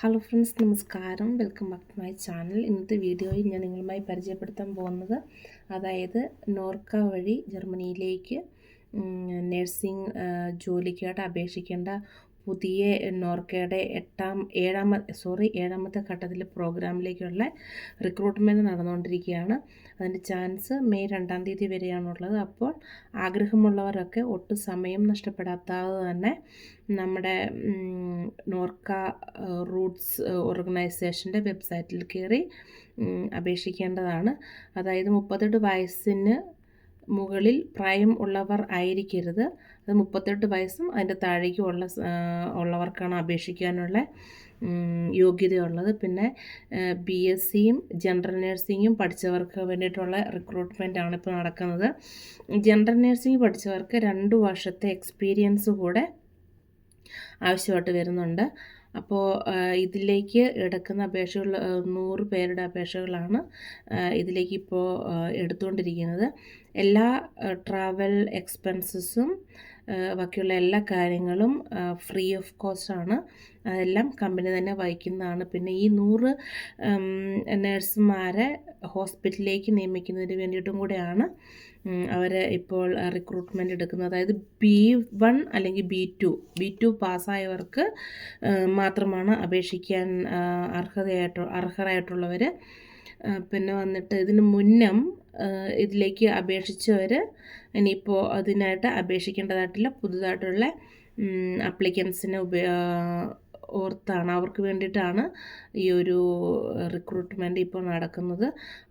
Hello friends നമസ്കാരം. Welcome back to my channel ഇന്നത്തെ വീഡിയോയിൽ ഞാൻ നിങ്ങളുമായി പരിചയപ്പെടുത്താൻ പോകുന്നത് അതായത് നോർക്ക വഴി ജർമ്മനിയിലേക്ക് നഴ്സിംഗ് ജോലിക്കായിട്ട് അപേക്ഷിക്കേണ്ട പുതിയ നോർക്കയുടെ എട്ടാം ഏഴാമത്തെ സോറി ഏഴാമത്തെ ഘട്ടത്തിലെ പ്രോഗ്രാമിലേക്കുള്ള റിക്രൂട്ട്മെന്റ് നടന്നുകൊണ്ടിരിക്കുകയാണ്. അതിന്റെ ചാൻസ് മെയ് രണ്ടാം തീയതി വരെയാണുള്ളത്. അപ്പോൾ ആഗ്രഹമുള്ളവരൊക്കെ ഒട്ടും സമയം നഷ്ടപ്പെടാത്താതെ തന്നെ നമ്മുടെ നോർക്ക റൂട്ട്സ് ഓർഗനൈസേഷന്റെ വെബ്സൈറ്റിൽ കയറി അപേക്ഷിക്കേണ്ടതാണ്. അതായത് മുപ്പത്തെട്ട് വയസ്സിന് മുകളിൽ പ്രായം ഉള്ളവർ ആയിരിക്കരുത്. അത് മുപ്പത്തെട്ട് വയസ്സും അതിന്റെ താഴേക്കും ഉള്ള ഉള്ളവർക്കാണ് അപേക്ഷിക്കാനുള്ള യോഗ്യതയുള്ളത്. പിന്നെ ബി എസ് സിയും ജനറൽ നേഴ്സിങ്ങും പഠിച്ചവർക്ക് വേണ്ടിയിട്ടുള്ള റിക്രൂട്ട്മെന്റ് ആണ് ഇപ്പോൾ നടക്കുന്നത്. ജനറൽ നേഴ്സിംഗ് പഠിച്ചവർക്ക് രണ്ട് വർഷത്തെ എക്സ്പീരിയൻസ് കൂടെ ആവശ്യമായിട്ട് വരുന്നുണ്ട്. അപ്പോൾ ഇതിലേക്ക് എടുക്കുന്ന അപേക്ഷകൾ നൂറ് പേരുടെ അപേക്ഷകളാണ് ഇതിലേക്ക് ഇപ്പോൾ എടുത്തുകൊണ്ടിരിക്കുന്നത്. എല്ലാ ട്രാവൽ എക്സ്പെൻസസും ബാക്കിയുള്ള എല്ലാ കാര്യങ്ങളും ഫ്രീ ഓഫ് കോസ്റ്റ് ആണ്. അതെല്ലാം കമ്പനി തന്നെ വഹിക്കുന്നതാണ്. പിന്നെ ഈ നൂറ് നഴ്സുമാരെ ഹോസ്പിറ്റലിലേക്ക് നിയമിക്കുന്നതിന് വേണ്ടിയിട്ടും കൂടെയാണ് അവരെ ഇപ്പോൾ റിക്രൂട്ട്മെന്റ് എടുക്കുന്നത്. അതായത് ബി വൺ അല്ലെങ്കിൽ ബി ടു ബി ടു പാസ്സായവർക്ക് മാത്രമാണ് അപേക്ഷിക്കാൻ അർഹതയായിട്ട് അർഹരായിട്ടുള്ളവർ പിന്നെ വന്നിട്ട് ഇതിന് മുന്നം ഇതിലേക്ക് അപേക്ഷിച്ചവർ ഇനിയിപ്പോൾ അതിനായിട്ട് അപേക്ഷിക്കേണ്ടതായിട്ടില്ല പുതുതായിട്ടുള്ള അപ്ലിക്കൻസിന് ഉപയോ ഓർത്താണ്. അവർക്ക് വേണ്ടിയിട്ടാണ് ഈ ഒരു റിക്രൂട്ട്മെന്റ് ഇപ്പോൾ നടക്കുന്നത്.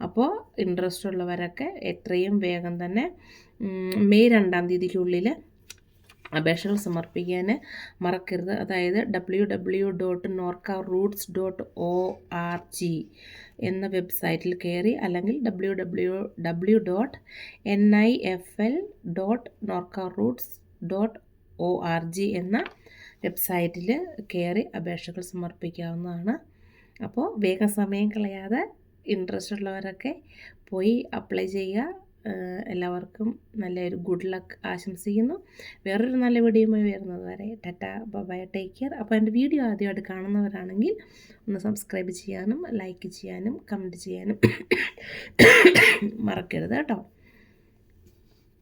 അപ്പോൾ ഇൻട്രസ്റ്റ് ഉള്ളവരൊക്കെ എത്രയും വേഗം തന്നെ മെയ് രണ്ടാം തീയതിക്കുള്ളിൽ അപേക്ഷകൾ സമർപ്പിക്കാൻ മറക്കരുത്. അതായത് W W dot Norka Roots dot O R G എന്ന വെബ്സൈറ്റിൽ കയറി അല്ലെങ്കിൽ W W W dot N I F L dot Norka Roots dot O R G എന്ന വെബ്സൈറ്റിൽ കയറി അപേക്ഷകൾ സമർപ്പിക്കാവുന്നതാണ്. അപ്പോൾ വേഗം സമയം കളയാതെ ഇൻട്രസ്റ്റ് ഉള്ളവരൊക്കെ പോയി അപ്ലൈ ചെയ്യുക. എല്ലാവർക്കും നല്ലൊരു ഗുഡ് ലക്ക് ആശംസിക്കുന്നു. വേറൊരു നല്ല വീഡിയോയുമായി വരുന്നത് വരെ ടാറ്റ ബൈ ടേക്ക് കെയർ അപ്പോൾ എന്റെ വീഡിയോ ആദ്യമായിട്ട് കാണുന്നവരാണെങ്കിൽ ഒന്ന് സബ്സ്ക്രൈബ് ചെയ്യാനും ലൈക്ക് ചെയ്യാനും കമന്റ് ചെയ്യാനും മറക്കരുത് കേട്ടോ.